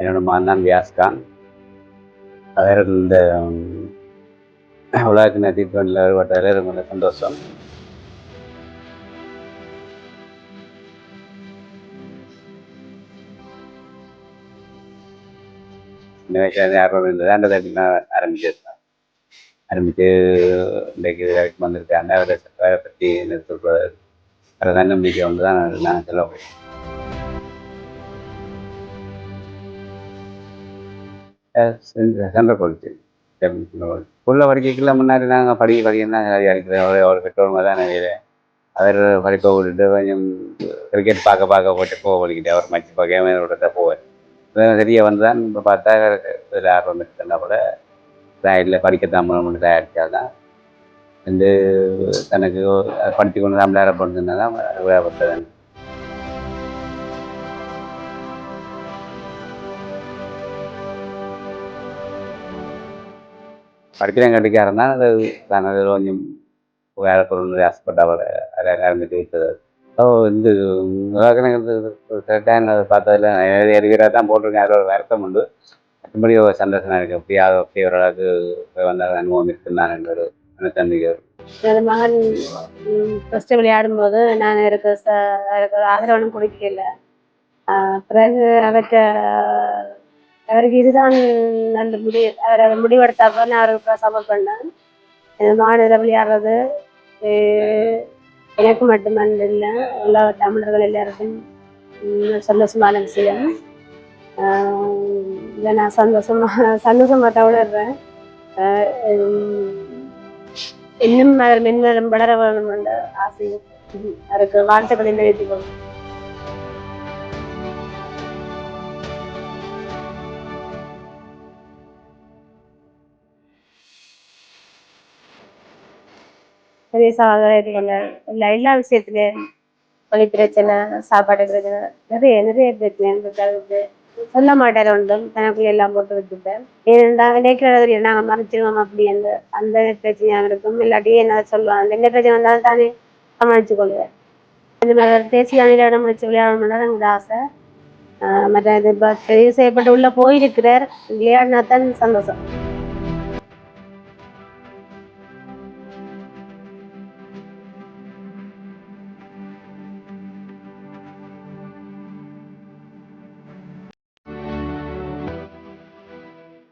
என்னோட மகன் தான் வியாஸ்கான் அதாவது இந்த உலகத்தின் தீர்ப்பணியில் ஈடுபட்டதில் ரொம்ப சந்தோஷம். இந்த வயசுலேருந்து ஆர்வம் இருந்தது அந்த ஆரம்பிச்சது ஆரம்பித்து இன்றைக்கு வரைக்கும் வந்திருக்கேன் அந்த அவரை பற்றி என்ன சொல்கிறது அதை நம்பிக்கை வந்து தான் நான் நான் சொல்ல முடியும். சென்ற பொழுது உள்ள படிக்கல முன்னாடி நாங்கள் படிக்க படிக்க தான் நிறையா இருக்கிறேன் அவர் பெற்றோருங்க தான் நிறைய அவர் படிப்பை விட்டுட்டு கொஞ்சம் கிரிக்கெட் பார்க்க பார்க்க போட்டு போக படிக்கிட்டு அவர் மச்சு பார்க்க விட போவார். தெரிய வந்தான் இப்போ பார்த்தா இதில் ஆர்வம் இருக்குன்னா கூட சைடில் படிக்கத்தான் பண்ணணும்னு தயாரித்தால் தான். வந்து தனக்கு படித்து கொண்டு தான் விளையாட போனதுன்னா தான் விளையாடுறது படிக்கிறேன் கட்டிக்காரன் தான் அது தான் அதில் கொஞ்சம் வேலை பொருள் ஆசைப்பட்ட அவரை அதை ஆரம்பித்து ஓ இந்த டைம் பார்த்ததில் எரிவீராக தான் போட்டிருக்கேன் அதில் ஒரு வருத்தம் உண்டு மற்றபடி ஒரு சந்தோஷம் இருக்குது அப்படியே அப்படியே ஓரளவுக்கு போய் வந்த அனுபவம் இருக்குன்னு நான் ஒரு மனத்தன்மைக்கு எனது மகன் ஃபஸ்ட்டு விளையாடும் போது நான் எனக்கு ச எனக்கு ஆதரவனும் குடிக்கல பிறகு அவற்ற அவருக்கு இதுதான் நல்ல முடி அவர் அதை முடிவெடுத்தப்ப நான் அவருக்கு சப்போர்ட் பண்ணேன் எனது விளையாடுறது எனக்கு மட்டுமல்ல இல்லை எல்லா தமிழர்கள் எல்லாருக்கும் சந்தோஷமான விஷயம். இதை நான் சந்தோஷமாக சந்தோஷமாக தவிடுறேன் இன்னும் அவர் மென்மேலும் வளர வேணும் என்ற ஆசை அவருக்கு வாழ்த்துக்களை நிறைவேற்றிக் பெரிய சவால்களை எதிர்கொண்ட எல்லா எல்லா விஷயத்துலயும் வழி பிரச்சனை சாப்பாடு பிரச்சனை நிறைய நிறைய பிரச்சனை இருக்கு சொல்ல மாட்டேன் ஒன்றும். தனக்குள்ள எல்லாம் போட்டு வச்சுட்டேன் ஏனென்றா நினைக்கிறது நாங்கள் மறைச்சிருவோம் அப்படி அந்த அந்த பிரச்சனையாக இருக்கும். இல்லாட்டி என்ன சொல்லுவாங்க? எந்த பிரச்சனை வந்தாலும் தானே சமாளிச்சு கொள்வேன். இந்த மாதிரி தேசிய அணியில் இடம் முடிச்சு விளையாடணும்னா எனக்கு ஆசை. மற்ற இது தெரிவு செய்யப்பட்டு உள்ள போயிருக்கிறார். விளையாடினா தான் சந்தோஷம்.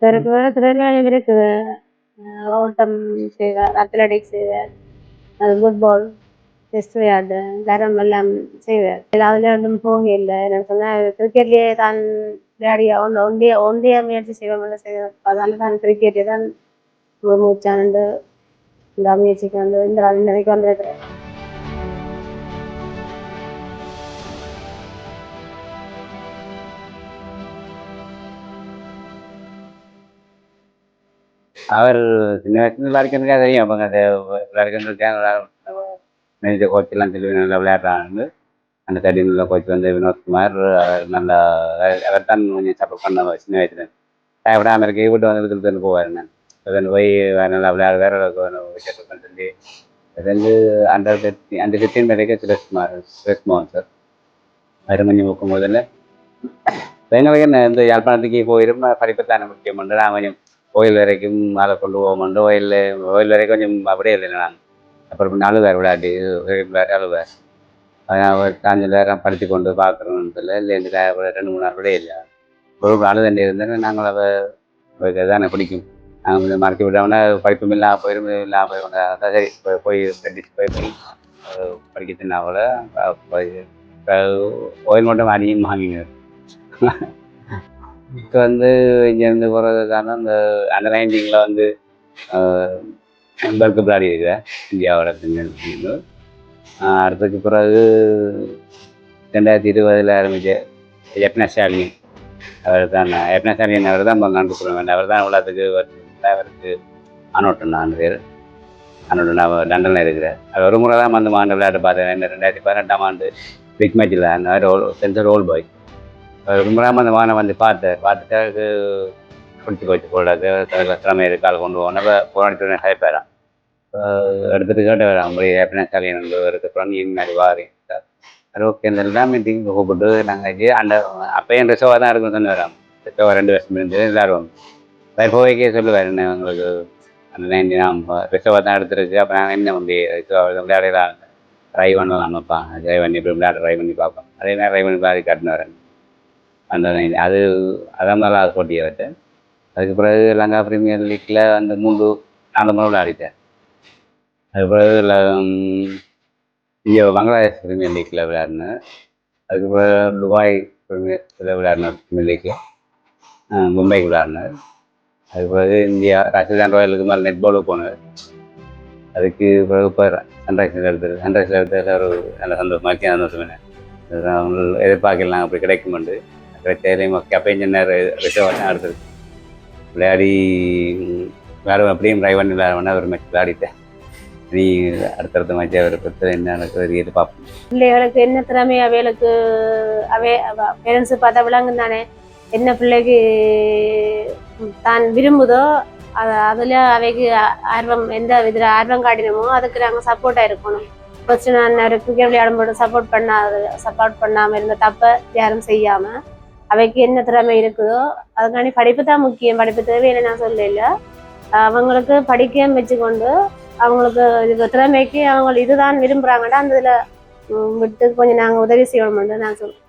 பிறகு வேறு திறன்கள் இருக்குது. ஓட்டம் செய்வார் அத்லட்டிக்ஸ் செய்வார் ஃபுட்பால் செஸ் விளையாடு தரம் எல்லாம் செய்வார் அதில் ஒன்றும் போக இல்லை. எனக்கு சொன்னால் கிரிக்கெட்லேயே தான் விளையாடியா ஒன்று ஒன்றிய ஒன்றிய முயற்சி செய்வோம் செய்வார் அதனால தான் கிரிக்கெட்டே தான் மூச்சாண்டு இந்த முயற்சிக்கு வந்து இந்த நிலைக்கு வந்திருக்கிறேன். அவர் சின்ன வயசுல விளையாடுறதுக்கே தெரியும். அவங்க அந்த விளையாடுறதுக்கு மேனேஜர் கோச்செல்லாம் சொல்லி நல்லா விளையாடுறாங்க. அந்த தடியில் கோச் வந்து வினோத்குமார் அவர் நல்லா அவர் தான் கொஞ்சம் சப்போர்ட் பண்ண சின்ன வயசுல. விடாமல் இருக்க வீட்டு வந்து விட்டு போவார் நான். போய் வேற நல்லா விளையாட வேற விக்கெட் சொல்லி அது வந்து அண்டர் ஃபிஃப்டி அண்டர் ஃபிஃப்டீன் வரைக்கும் சுரேஷ்குமார் சுரேஷ்குமார் சார். அருமஞ்சி கொஞ்சம் போதில் எங்களுக்கு என்ன இந்த யாழ்ப்பாணத்துக்கு போயிடும் படிப்பு தானே முக்கியம் பண்ணு நான் கொஞ்சம் கோயில் வரைக்கும் மேலே கொண்டு போவோம்ண்டு கோயில் கோயில் வரைக்கும் கொஞ்சம் அப்படியே இல்லை நான். அப்புறம் அழுவார் விளையாடி விளையாடி அழுவார் அதனால் ஒரு காஞ்ச நேரம் படித்து கொண்டு பார்க்குறோன்னு இல்லை இல்லை ரெண்டு மூணு நாள் கூட இல்லை. ஒரு அழுதண்டி இருந்தால் நாங்கள் அதை தானே பிடிக்கும். நாங்கள் கொஞ்சம் மறக்க விடாமனா படிப்பும் இல்லாமல் போயிடும் இல்லாமல் போயிடும் அதான் சரி போய் போய் கண்டிச்சு போய் போய் படிக்க தின்னா கோயில் மட்டும் அதிகம் வாங்கிங்க. இப்போ வந்து இங்கேருந்து போகிறது காரணம் இந்த அந்த நைன்டீனில் வந்து பல்க் பிளாடி இருக்கிறேன் இந்தியாவோட இருந்து அடுத்ததுக்கு பிறகு ரெண்டாயிரத்தி இருபதில் ஆரம்பித்த யப்னா ஸ்டாலின். அவர் தான் யப்னா ஸ்டாலின் அவர் தான் பங்காண்டு சொல்லுவேன் அவர் தான் உலகத்துக்கு அவருக்கு அனோட்டன் நான் பேர். அனோட்டன் அவர் லண்டனில் இருக்கிறார். அவர் ஒரு முறை தான் வந்து மாண்டு விளையாட்டு பார்த்தேன். ரெண்டாயிரத்தி பதினெட்டாம் ஆண்டு பிக் மேட்சில் அந்த ரோல் சென்சர் ரோல் பாய். ரொம்ப நேரம் அந்த வானை வந்து பார்த்தேன் பார்த்துட்டு அதுக்கு பிடிச்சி போச்சு போடாது திறமை இருக்கால் கொண்டு போனப்போ போராடிட்டு ஹைப்பேரான் எடுத்துட்டு கேட்டு வரேன் போய் ஹேப்பினஸ் கல்யாணம் இருக்கு. நீ முன்னாடி வாரேன் அது ஓகே இந்த எல்லாம் மீட்டிங் கூப்பிட்டு நாங்கள் அந்த அப்பயும் ரிசர்வாக தான் இருக்குன்னு சொன்னு வரேன் இப்போ ரெண்டு வருஷம் இருந்து எல்லாரும். வேறு போய்க்கே சொல்லுவார் என்ன உங்களுக்கு அந்த நைன்டி நாம் ரிசர்வாக தான் எடுத்துருச்சு. அப்போ நாங்கள் என்ன வந்து விளையாடலாம் ட்ரை பண்ணலாமாப்பா? ட்ரை பண்ணி இப்படி விளையாட ட்ரை பண்ணி பார்ப்போம். அதே மாதிரி ட்ரை பண்ணி பார்த்து காட்டினு வரேன். அந்த nine- அது அதான் நல்லா போட்டியை வச்சேன் அதுக்கு பிறகு லங்கா பிரீமியர் லீக்கில் அந்த மூன்று நாலு முறை விளையாடிட்டேன். அதுக்கு பிறகு இங்கே பங்களாதேஷ் பிரீமியர் லீக்கில் விளையாடினேன். அதுக்கு பிறகு துபாய் பிரீமியர் இதில் விளையாடினேன் பிரீமியர் லீக்கில் மும்பைக்கு விளையாடினேன். அதுக்கு பிறகு இந்தியா ராஜஸ்தான் ராயலுக்கு மேலே நெட் பாலுக்கு போனேன். அதுக்கு பிறகு இப்போ சன்ரைஸில் எடுத்தது சன்ரைஸில் எடுத்ததில் ஒரு நல்ல சந்தோஷமாக சந்தோஷம். என்ன அவங்க எதிர்பார்க்கலாம் அப்படி கிடைக்குமெண்டு. கிடைச்சாலையும் அப்பயும் சின்ன ரிசர்வ் தான் விளையாடி வேறு அப்படியும் ட்ரைவ் பண்ணி ஒரு மேட்ச் விளையாடிட்டேன். நீ அடுத்தடுத்த மேட்ச் அவரை பற்றி என்ன நடக்குது எது பார்ப்போம். பிள்ளைகளுக்கு என்ன திறமை? அவைகளுக்கு அவை பேரண்ட்ஸு பார்த்தா விளங்கும் தானே என்ன பிள்ளைக்கு தான் விரும்புதோ அது அதில் அவைக்கு ஆர்வம் எந்த இதில் ஆர்வம் காட்டினமோ அதுக்கு நாங்கள் சப்போர்ட்டாக இருக்கணும். ஃபஸ்ட்டு நான் கிரிக்கெட் விளையாடும்போது சப்போர்ட் பண்ணாத சப்போர்ட் பண்ணாமல் இருந்த தப்பை யாரும் செய்யாமல் அவைக்கு என்ன திறமை இருக்குதோ அதுக்காண்டி படிப்பு தான் முக்கியம். படிப்பு தேவையில்லை நான் சொல்லல. அவங்களுக்கு படிக்க வச்சுக்கொண்டு அவங்களுக்கு இது திறமைக்கு அவங்க இதுதான் விரும்புகிறாங்கன்னா அந்த இதில் விட்டு கொஞ்சம் நாங்கள் உதவி செய்யணும்னு நான் சொல்லுவேன்